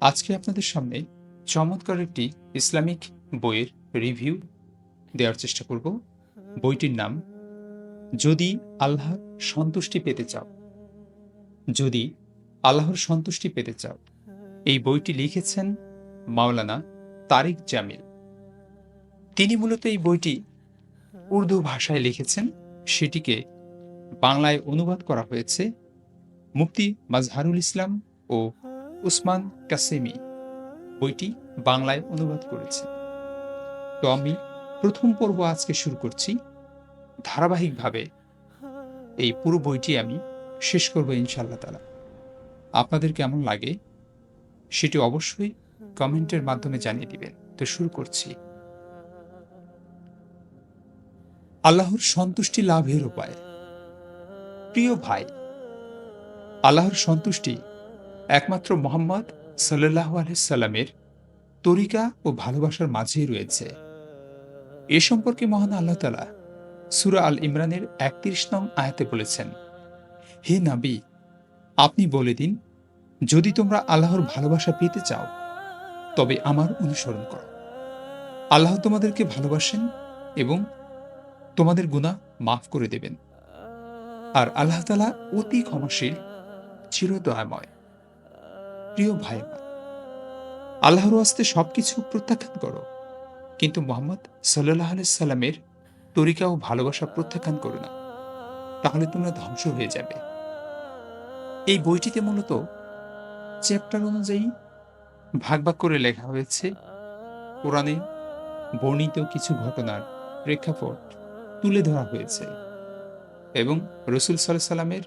আজকে আপনাদের সামনে চমৎকার একটি ইসলামিক বইয়ের রিভিউ দেওয়ার চেষ্টা করব। বইটির নাম, যদি আল্লাহর সন্তুষ্টি পেতে চাও। যদি আল্লাহর সন্তুষ্টি পেতে চাও। এই বইটি লিখেছেন মাওলানা তারিক জামিল। তিনি মূলত এই বইটি উর্দু ভাষায় লিখেছেন। সেটিকে বাংলায় অনুবাদ করা হয়েছে মুফতি মাজহারুল ইসলাম ও উসমান কাসেমি বইটি বাংলায় অনুবাদ করেছে। তো আমি প্রথম পর্ব আজকে শুরু করছি। ধারাবাহিকভাবে এই পুরো বইটি আমি শেষ করব ইনশাল্লাহ তালা আপনাদের কেমন লাগে সেটি অবশ্যই কমেন্টের মাধ্যমে জানিয়ে দিবেন। তো শুরু করছি। আল্লাহর সন্তুষ্টি লাভের উপায়। প্রিয় ভাই, আল্লাহর সন্তুষ্টি একমাত্র মোহাম্মদ সাল্লাহ আলহিসাল্লামের তরিকা ও ভালোবাসার মাঝেই রয়েছে। এ সম্পর্কে মহান আল্লাহ তালা সুরা আল ইমরানের একত্রিশ নং আয়াতে বলেছেন, হে নাবি, আপনি বলে দিন, যদি তোমরা আল্লাহর ভালোবাসা পেতে চাও, তবে আমার অনুসরণ করো। আল্লাহ তোমাদেরকে ভালোবাসেন এবং তোমাদের গুণা মাফ করে দেবেন। আর আল্লাহ তালা অতি ক্ষমাশীল, চিরদয়াময়। প্রিয় ভাই, আল্লাহর আস্তে সবকিছু প্রত্যাখ্যান করো। কিন্তু মোহাম্মদ সাল্লাহ সাল্লামের তরিকা ও ভালোবাসা প্রত্যাখ্যান করো না। তাহলে তোমরা ধ্বংস হয়ে যাবে। এই বইটিতে মূলত চ্যাপ্টার অনুযায়ী ভাগ ভাগ করে লেখা হয়েছে, কোরআনে বর্ণিত কিছু ঘটনার প্রেক্ষাপট তুলে ধরা হয়েছে এবং রসুল সাল্লাহ সাল্লামের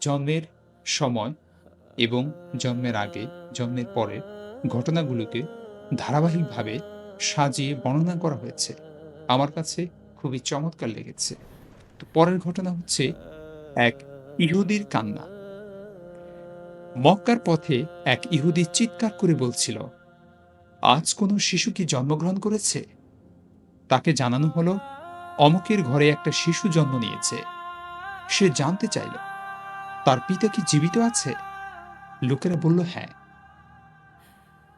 জন্মের সময় এবং জন্মের আগে, জন্মের পরে ঘটনাগুলোকে ধারাবাহিকভাবে সাজিয়ে বর্ণনা করা হয়েছে। আমার কাছে খুবই চমৎকার লেগেছে। তো পরের ঘটনা হচ্ছে এক ইহুদির কান্না। মক্কার পথে এক ইহুদি চিৎকার করে বলছিল, আজ কোনো শিশু কি জন্মগ্রহণ করেছে? তাকে জানানো হলো, অমকের ঘরে একটা শিশু জন্ম নিয়েছে। সে জানতে চাইল, তার পিতা কি জীবিত আছে? লোকেরা বলল হ্যাঁ।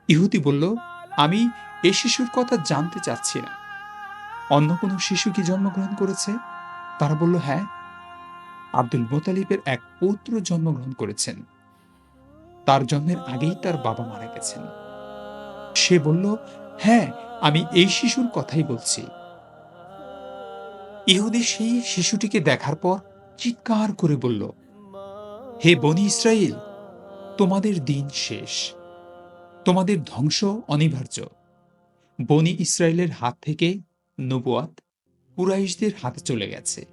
ইহুদি বলল, আমি এই শিশুর কথা জানতে চাচ্ছি না। অন্য কোনো শিশু কি জন্মগ্রহণ করেছে? তারা বলল হ্যাঁ। আব্দুল মোতালিবের এক পৌত্র জন্মগ্রহণ করেছেন। তার জন্মের আগেই তার বাবা মারা গেছেন। সে বলল হ্যাঁ আমি এই শিশুর কথাই বলছি। ইহুদি সেই শিশুটিকে দেখার পর চিৎকার করে বলল, হে বনি ইসরায়েল তোমাদের দিন শেষ। তোমাদের ধ্বংস অনিবার্য। বনি ইসরায়েলের হাত থেকে নবুয়াত কুরাইশদের হাতে চলে গেছে।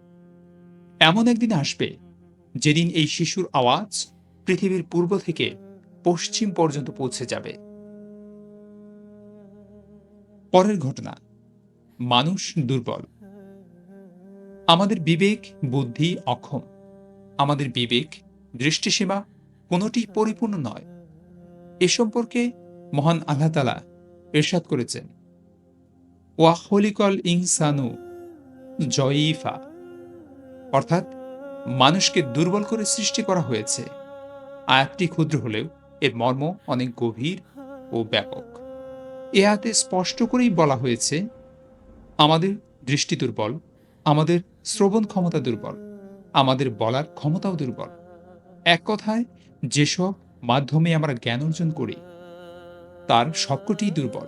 এমন একদিন আসবে, যেদিন এই শিশুর আওয়াজ পৃথিবীর পূর্ব থেকে পশ্চিম পর্যন্ত পৌঁছে যাবে। পরের ঘটনা, মানুষ দুর্বল। আমাদের বিবেক, বুদ্ধি, অক্ষম। আমাদের বিবেক, দৃষ্টিসীমা কোনোটি পরিপূর্ণ নয়। এ সম্পর্কে মহান আল্লাহ তালা এরশাদ করেছেন। ওয়াহলিকল ইনসানু জয়ীফা। অর্থাৎ মানুষকে দুর্বল করে সৃষ্টি করা হয়েছে। আয়াতটি ক্ষুদ্র হলেও এর মর্ম অনেক গভীর ও ব্যাপক। এ আয়াতে স্পষ্ট করেই বলা হয়েছে, আমাদের দৃষ্টি দুর্বল, আমাদের শ্রবণ ক্ষমতা দুর্বল, আমাদের বলার ক্ষমতাও দুর্বল। এক কথায় যেসব মাধ্যমে আমরা জ্ঞান অর্জন করি, তার সবকটি দুর্বল।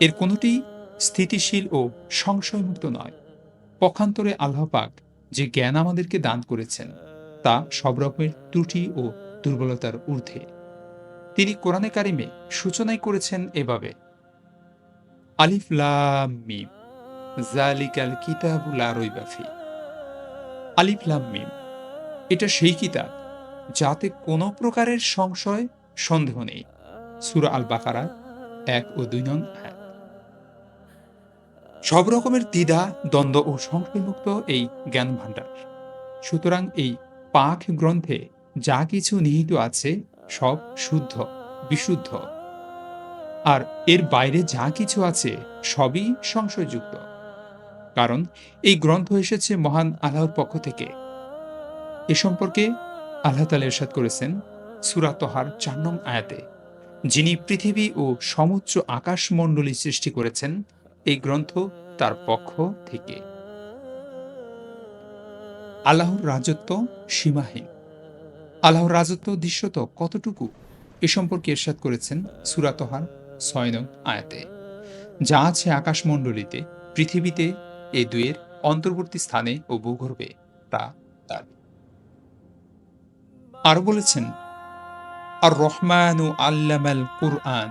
এর কোনোটি স্থিতিশীল ও সংশয়মুক্ত নয়। পক্ষান্তরে আল্লাহ পাক যে জ্ঞান আমাদেরকে দান করেছেন, তা সব রকমের ত্রুটি ও দুর্বলতার ঊর্ধ্বে। তিনি কোরআনে কারিমে সূচনাই করেছেন এভাবে, আলিফ লাম মিম জালিকাল মিম, এটা সেই কিতাব যাতে কোনো প্রকারের সংশয়, সন্দেহ নেই। সূরা আল বাকারা এক ও দুই নং সব রকমের দ্বিধা, দ্বন্দ্ব ও সংশয়মুক্ত এই জ্ঞান ভাণ্ডার সুতরাং এই পাক গ্রন্থে যা কিছু নিহিত আছে, সব শুদ্ধ, বিশুদ্ধ। আর এর বাইরে যা কিছু আছে, সবই সংশয়যুক্ত। কারণ এই গ্রন্থ এসেছে মহান আল্লাহর পক্ষ থেকে। এ সম্পর্কে আল্লাহ তালা এরশাদ করেছেন সুরা তোহার চার নং আয়াতে, যিনি পৃথিবী ও সমুচ্চ আকাশমণ্ডলী সৃষ্টি করেছেন এই গ্রন্থ তার পক্ষ থেকে। আল্লাহর রাজত্ব সীমাহীন। আল্লাহর রাজত্ব দৃশ্যত কতটুকু এ সম্পর্কে এরশাদ করেছেন সুরাতহার ছয় নং আয়াতে। যা আছে আকাশমণ্ডলীতে, পৃথিবীতে, এই দুয়ের অন্তর্বর্তী স্থানে ও ভূগর্ভে, তা তার। আরও বলেছেন আর রহমান ও আল্লামাল কুরআন,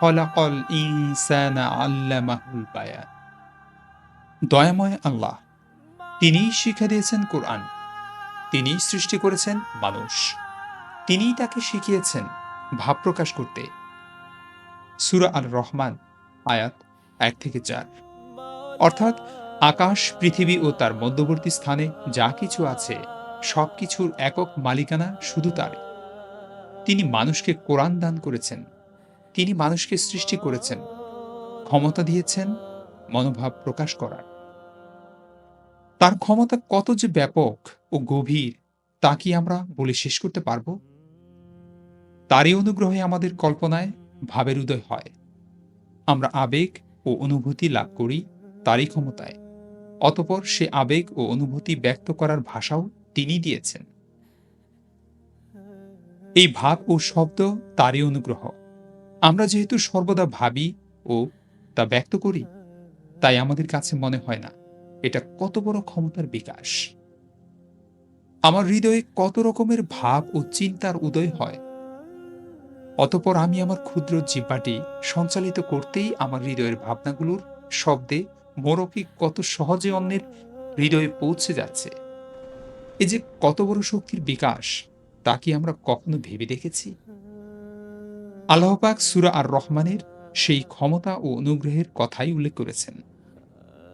খলাকল ইনসানা আল্লামাহুল বায়ান। দয়াময় আল্লাহ, তিনিই শিক্ষা দিয়েছেন কোরআন, তিনিই সৃষ্টি করেছেন মানুষ, তিনিই তাকে শিখিয়েছেন ভাব প্রকাশ করতে। সুরা আল রহমান আয়াত এক থেকে চার। অর্থাৎ আকাশ, পৃথিবী ও তার মধ্যবর্তী স্থানে যা কিছু আছে সব কিছুর একক মালিকানা শুধু তার তিনি মানুষকে কোরআন দান করেছেন, তিনি মানুষকে সৃষ্টি করেছেন, ক্ষমতা দিয়েছেন, মনোভাব প্রকাশ করার। তার ক্ষমতা কত যে ব্যাপক ও গভীর, তা কি আমরা বলে শেষ করতে পারব? তারই অনুগ্রহে আমাদের কল্পনায় ভাবের উদয় হয়। আমরা আবেগ ও অনুভূতি লাভ করি তারই ক্ষমতায়, অতপর সে আবেগ ও অনুভূতি ব্যক্ত করার ভাষাও তিনি দিয়েছেন। এই ভাব ও শব্দ তারই অনুগ্রহ। আমরা যেহেতু সর্বদা ভাবি ও তা ব্যক্ত করি, তাই আমাদের কাছে মনে হয় না, এটা কত বড় ক্ষমতার বিকাশ। আমার হৃদয়ে কত রকমের ভাব ও চিন্তার উদয় হয়। অতপর আমি আমার ক্ষুদ্র জিব্বাটি সঞ্চালিত করতেই আমার হৃদয়ের ভাবনাগুলোর শব্দে মোরপি কত সহজে অন্যের হৃদয়ে পৌঁছে যাচ্ছে। এ যে কত বড় শক্তির বিকাশ, তা কি আমরা কখনো ভেবে দেখেছি? আল্লাহপাক সুরা আর রহমানের সেই ক্ষমতা ও অনুগ্রহের কথাই উল্লেখ করেছেন।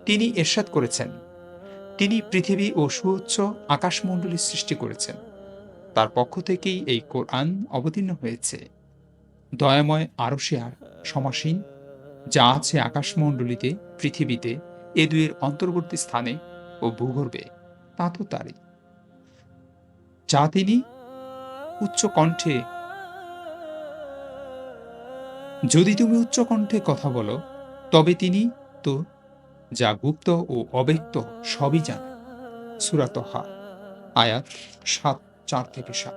তিনি এরশাদ করেছেন। তিনি পৃথিবী ও সুউচ্চ আকাশমণ্ডলী সৃষ্টি করেছেন। তার পক্ষ থেকেই এই কোরআন অবতীর্ণ হয়েছে। দয়াময় আরশে আর সমাসীন, যা আছে আকাশমণ্ডলীতে, পৃথিবীতে, এ দুয়ের অন্তর্বর্তী স্থানে ও ভূগর্ভে, তা তো তারই। যা তিনি উচ্চ কণ্ঠে যদি তুমি উচ্চ কণ্ঠে কথা বলো, তবে তিনি তো যা গুপ্ত ও অব্যক্ত সবই জানে সুরাতহা আয়াত সাত, চার থেকে সাত।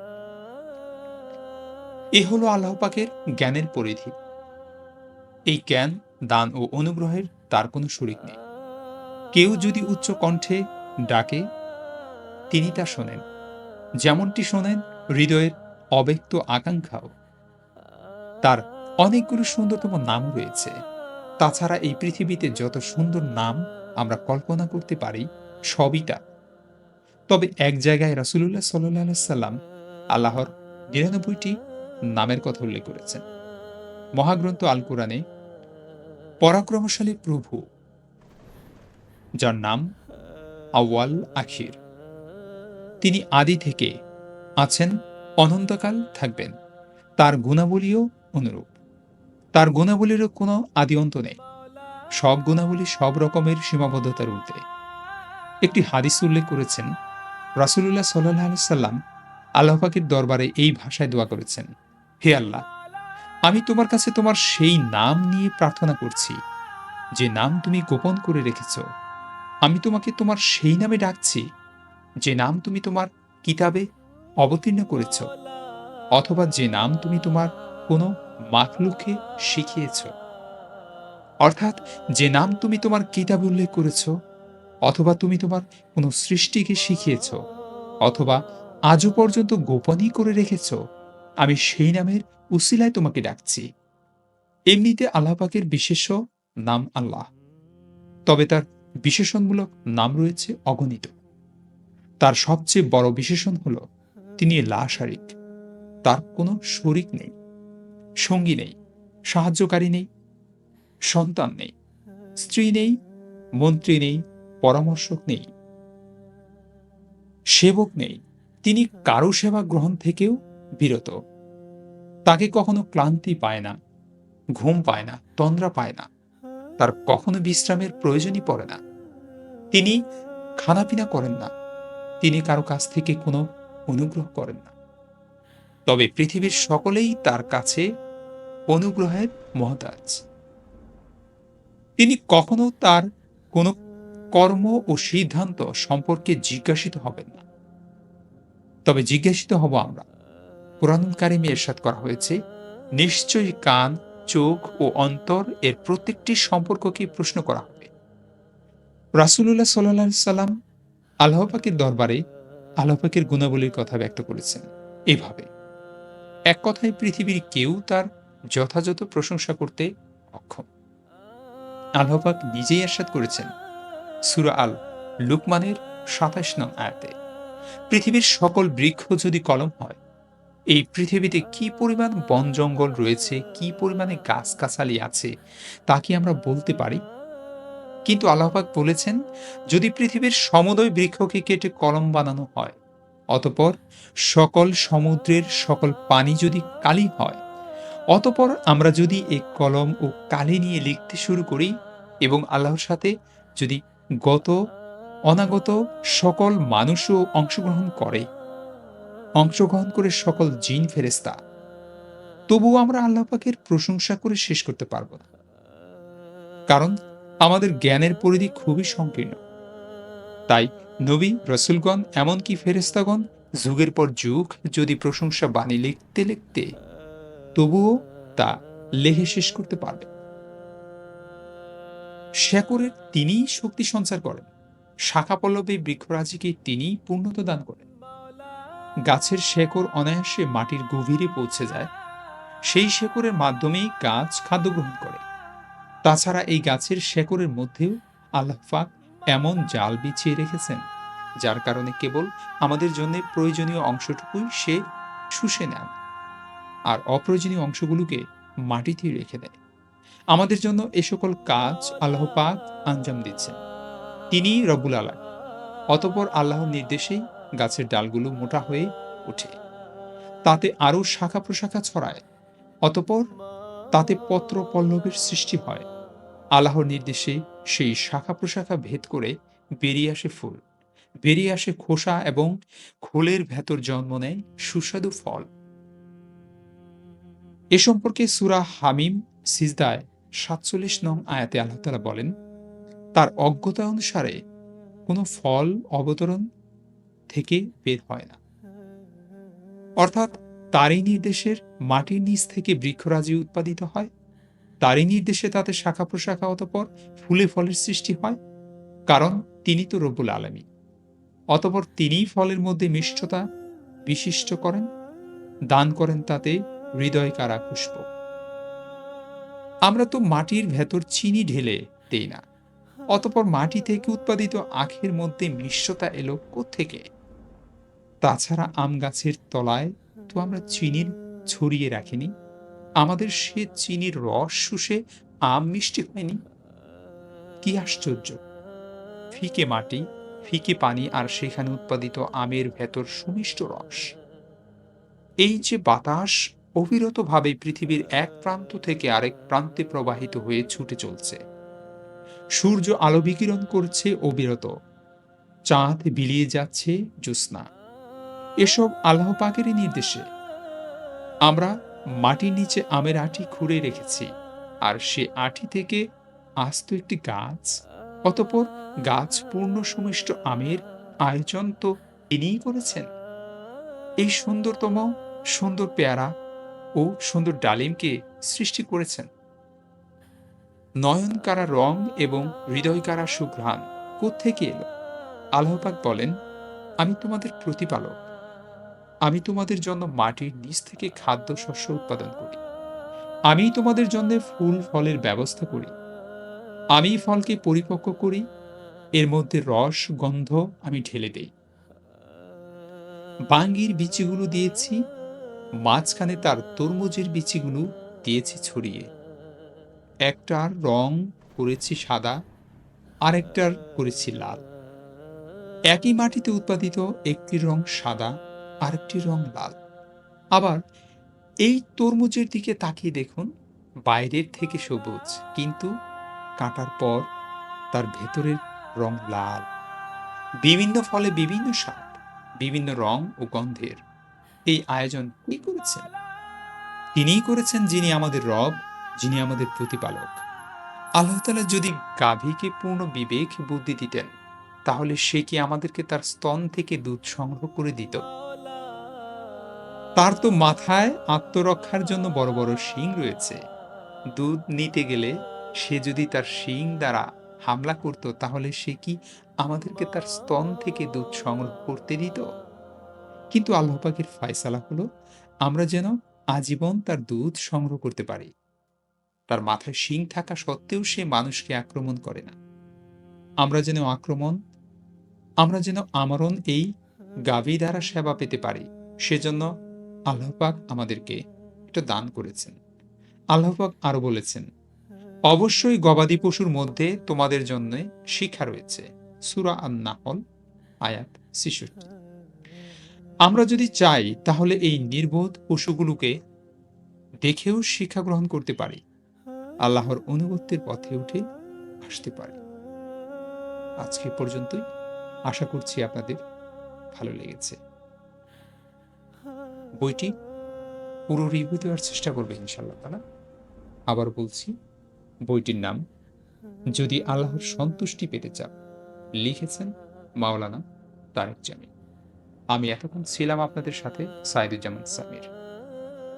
এ হলো আল্লাহ পাকের জ্ঞানের পরিধি। এই জ্ঞান, দান ও অনুগ্রহের তার কোনো শরিক নেই। কেউ যদি উচ্চ কণ্ঠে ডাকে, তিনি তা শোনেন। যেমনটি শোনেন, হৃদয়ের অব্যক্ত আকাঙ্ক্ষাও। তার অনেকগুলো সুন্দরতম নাম রয়েছে। তাছাড়া এই পৃথিবীতে যত সুন্দর নাম আমরা কল্পনা করতে পারি, সবই তা তবে এক জায়গায় রাসুলুল্লাহ সাল্লাহ সাল্লাম আল্লাহর নিরানব্বইটি নামের কথা উল্লেখ করেছেন। মহাগ্রন্থ আল কোরআনে পরাক্রমশালী প্রভু, যার নাম আওয়াল আখির। তিনি আদি থেকে আছেন, অনন্তকাল থাকবেন। তার গুণাবলীও অনুরূপ। তার গুণাবলীরও কোনো আদি অন্ত নেই। সব গুণাবলী সব রকমের সীমাবদ্ধতার ঊর্ধ্বে। একটি হাদিস উল্লেখ করেছেন, রাসুলুল্লাহ সাল্লাহ সাল্লাম আল্লাহাকের দরবারে এই ভাষায় দোয়া করেছেন, হে আল্লাহ, আমি তোমার কাছে তোমার সেই নাম নিয়ে প্রার্থনা করছি, যে নাম তুমি গোপন করে রেখেছ। আমি তোমাকে তোমার সেই নামে ডাকছি যে নাম তুমি তোমার কিতাবে অবতীর্ণ করেছ, অথবা যে নাম তুমি তোমার কোনো মাখলুকে শিখিয়েছ, অর্থাৎ যে নাম তুমি তোমার কিতাবে উল্লেখ করেছ, অথবা তুমি তোমার কোনো সৃষ্টিকে শিখিয়েছ, অথবা আজও পর্যন্ত গোপনই করে রেখেছ, আমি সেই নামের উসিলায় তোমাকে ডাকছি। এমনিতে আল্লাপাকের বিশেষ নাম আল্লাহ, তবে তার বিশেষণমূলক নাম রয়েছে অগণিত। তার সবচেয়ে বড় বিশেষণ হল তিনি লাশারিক তার কোনো শরিক নেই, সঙ্গী নেই, সাহায্যকারী নেই, সন্তান নেই, স্ত্রী নেই, মন্ত্রী নেই, পরামর্শক নেই, সেবক নেই। তিনি কারও সেবা গ্রহণ থেকেও বিরত। তাকে কখনো ক্লান্তি পায় না, ঘুম পায় না, তন্দ্রা পায় না। তার কখনো বিশ্রামের প্রয়োজনই পড়ে না। তিনি খানাপিনা করেন না। তিনি কারও কাছ থেকে কোনো অনুগ্রহ করেন না। তবে পৃথিবীর সকলেই তার কাছে অনুগ্রহের মহতাজ। তিনি কখনো তার কোনো কর্ম ও সিদ্ধান্ত সম্পর্কে জিজ্ঞাসিত হবেন না। তবে জিজ্ঞাসিত হব আমরা। কোরআনুল কারিমে এরশাদ করা হয়েছে, নিশ্চয়ই কান, চোখ ও অন্তর এর প্রত্যেকটি সম্পর্ককে প্রশ্ন করা হবে। রাসুল্লাহ সাল্লাহ সাল্লাম আল্লাহপাকের দরবারে আল্লাহপাকের গুণাবলীর কথা ব্যক্ত করেছেন। এভাবে এক কথায় পৃথিবীর কেউ তার যথাযথ প্রশংসা করতে অক্ষম। আল্লাহপাক নিজেই এরশাদ করেছেন সুরা আল লুকমানের সাতাশ নং আয়াতে। পৃথিবীর সকল বৃক্ষ যদি কলম হয়, এই পৃথিবীতে কি পরিমাণ বন জঙ্গল রয়েছে, কি পরিমাণে গাছগাছালি আছে, তা কি আমরা বলতে পারি? কিন্তু আল্লাহপাক বলেছেন, যদি পৃথিবীর সমুদয় বৃক্ষকে কেটে কলম বানানো হয়, অতপর সকল সমুদ্রের সকল পানি যদি কালি হয়, অতপর আমরা যদি এই কলম ও কালি নিয়ে লিখতে শুরু করি এবং আল্লাহর সাথে যদি গত, অনাগত সকল মানুষও অংশগ্রহণ করে অংশগ্রহণ করে সকল জিন ফেরেস্তা তবুও আমরা আল্লাহ পাকের প্রশংসা করে শেষ করতে পারব না। কারণ আমাদের জ্ঞানের পরিধি খুবই সংকীর্ণ। তাই নবী, রসুলগণ, এমনকি ফেরেস্তাগণ যুগের পর যুগ যদি প্রশংসা বাণী লিখতে লিখতে, তবুও তা লেখে শেষ করতে পারবে। শেকরের তিনিই শক্তি সঞ্চার করেন শাখা পল্লবে বৃক্ষরাজিকে তিনিই পূর্ণতা দান করেন। গাছের শেকড় অনায়াসে মাটির গভীরে পৌঁছে যায়, সেই শেকড়ের মাধ্যমেই গাছ খাদ্য গ্রহণ করে। তাছাড়া এই গাছের শেকড়ের মধ্যেও আল্লাহ পাক এমন জাল বিছিয়ে রেখেছেন, যার কারণে কেবল আমাদের জন্য প্রয়োজনীয় অংশটুকুই সে শুষে নেন আর অপ্রয়োজনীয় অংশগুলোকে মাটিতে রেখে দেয়। আমাদের জন্য এ সকল কাজ আল্লাহ পাক আঞ্জাম দিচ্ছেন। তিনি রবুল আলা অতপর আল্লাহর নির্দেশেই গাছের ডালগুলো মোটা হয়ে ওঠে। তাতে আরও শাখা প্রশাখা ছড়ায়। অতপর তাতে পত্র পল্লবের সৃষ্টি হয়। আল্লাহর নির্দেশে সেই শাখা প্রশাখা ভেদ করে বেরিয়ে আসে ফুল। বেরিয়ে আসে খোসা এবং খোলের ভেতর জন্ম নেয় সুস্বাদু ফল। এ সম্পর্কে সুরা হামিম সিজদায় সাতচল্লিশ নং আয়াতে আল্লাহ তালা বলেন, তার অজ্ঞতা অনুসারে কোনো ফল অবতরণ থেকে বের হয় না। অর্থাৎ তারই নির্দেশের মাটির নিচ থেকে বৃক্ষরাজি উৎপাদিত হয়। তারই নির্দেশে তাতে শাখা প্রশাখা অতপর ফুলে ফলের সৃষ্টি হয়, কারণ তিনি তো রব্বুল আলমী অতপর তিনিই ফলের মধ্যে মিষ্টতা বিশিষ্ট করেন, দান করেন তাতে হৃদয় কারা পুষ্প। আমরা তো মাটির ভেতর চিনি ঢেলে দেই না, অতপর মাটি থেকে উৎপাদিত আখের মধ্যে মিষ্টতা এলো থেকে তাছাড়া আম গাছের তলায় তো আমরা চিনির ছড়িয়ে রাখিনি। আমাদের সে চিনির রস শুষে আম মিষ্টি হয়নি। কি আশ্চর্য। ফিকে মাটি, ফিকে পানি আর সেখানে উৎপাদিত আমের ভেতর সুমিষ্ট রস। এই যে বাতাস অবিরতভাবে পৃথিবীর এক প্রান্ত থেকে আরেক প্রান্তে প্রবাহিত হয়ে ছুটে চলছে। সূর্য আলো বিকিরণ করছে অবিরত। চাঁদ বিলিয়ে যাচ্ছে জ্যোৎস্না। এসব আল্লাহ পাকেরই নির্দেশে। আমরা মাটির নিচে আমের আটি খুঁড়ে রেখেছি, আর সে আটি থেকে আস্ত একটি গাছ, অতপর গাছ পূর্ণ সুমিষ্ট আমের আয়োজন তো ইনিই করেছেন। এই সুন্দরতম, সুন্দর পেয়ারা ও সুন্দর ডালিমকে সৃষ্টি করেছেন। নয়নকারা রং এবং হৃদয়কারা সুঘ্রাণ কোত্থেকে এলো? আল্লাহপাক বলেন, আমি তোমাদের প্রতিপালক। আমি তোমাদের জন্য মাটির নিচ থেকে খাদ্য শস্য উৎপাদন করি। আমি তোমাদের জন্য ফুল ফলের ব্যবস্থা করি। আমি ফলকে পরিপক্ক করি। এর মধ্যে রস, গন্ধ আমি ঢেলে দেই। বাঙ্গির বিচিগুলো দিয়েছি। মাঝখানে তার তরমুজের বিচিগুলো দিয়েছি ছড়িয়ে। একটার রং করেছি সাদা, আরেকটার করেছি লাল। একই মাটিতে উৎপাদিত একটি রং সাদা আরেকটি রং লাল। আবার এই তরমুজের দিকে তাকিয়ে দেখুন, বাইরের থেকে সবুজ, কিন্তু কাটার পর তার ভেতরের রং লাল। বিভিন্ন ফলে বিভিন্ন স্বাদ, বিভিন্ন রং ও গন্ধের এই আয়োজন কি করেছেন? তিনিই করেছেন যিনি আমাদের রব, যিনি আমাদের প্রতিপালক। আল্লাহ তালা যদি গাভীকে পূর্ণ বিবেক বুদ্ধি দিতেন, তাহলে সে কি আমাদেরকে তার স্তন থেকে দুধ সংগ্রহ করে দিত? তার তো মাথায় আত্মরক্ষার জন্য বড় বড় শিং রয়েছে। দুধ নিতে গেলে সে যদি তার শিং দ্বারা হামলা করত, তাহলে সে কি আমাদেরকে তার স্তন থেকে দুধ সংগ্রহ করতে দিত? কিন্তু আল্লাহ পাকের ফয়সালা হলো, আমরা যেন আজীবন তার দুধ সংগ্রহ করতে পারি। তার মাথায় শিং থাকা সত্ত্বেও সে মানুষকে আক্রমণ করে না। আমরা যেন আক্রমণ, আমরা যেন আমরণ এই গাভী দ্বারা সেবা পেতে পারি। সেজন্য আল্লাহ পাক আমাদেরকে এটা দান করেছেন। আল্লাহ পাক আরও বলেছেন, অবশ্যই গবাদি পশুর মধ্যে তোমাদের জন্য শিক্ষা রয়েছে। সুরা আন নাহল আয়াত ছিষট্টি। আমরা যদি চাই, তাহলে এই নির্বোধ পশুগুলোকে দেখেও শিক্ষা গ্রহণ করতে পারি, আল্লাহর অনুগত্যের পথে উঠে আসতে পারি। আজকে পর্যন্তই। আশা করছি আপনাদের ভালো লেগেছে। বইটি পুরো রিভিউ দেওয়ার চেষ্টা করবে ইনশাল্লাহ তালা আবার বলছি, বইটির নাম, যদি আল্লাহর সন্তুষ্টি পেতে চাও, লিখেছেন মাওলানা তারেক জামিল। আমি এতক্ষণ ছিলাম আপনাদের সাথে সাইদুজ্জামান সামির।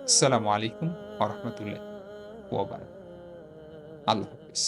আসসালামু আলাইকুম আরহামতুল্লাহ ওবার আল্লাহ হাফিজ।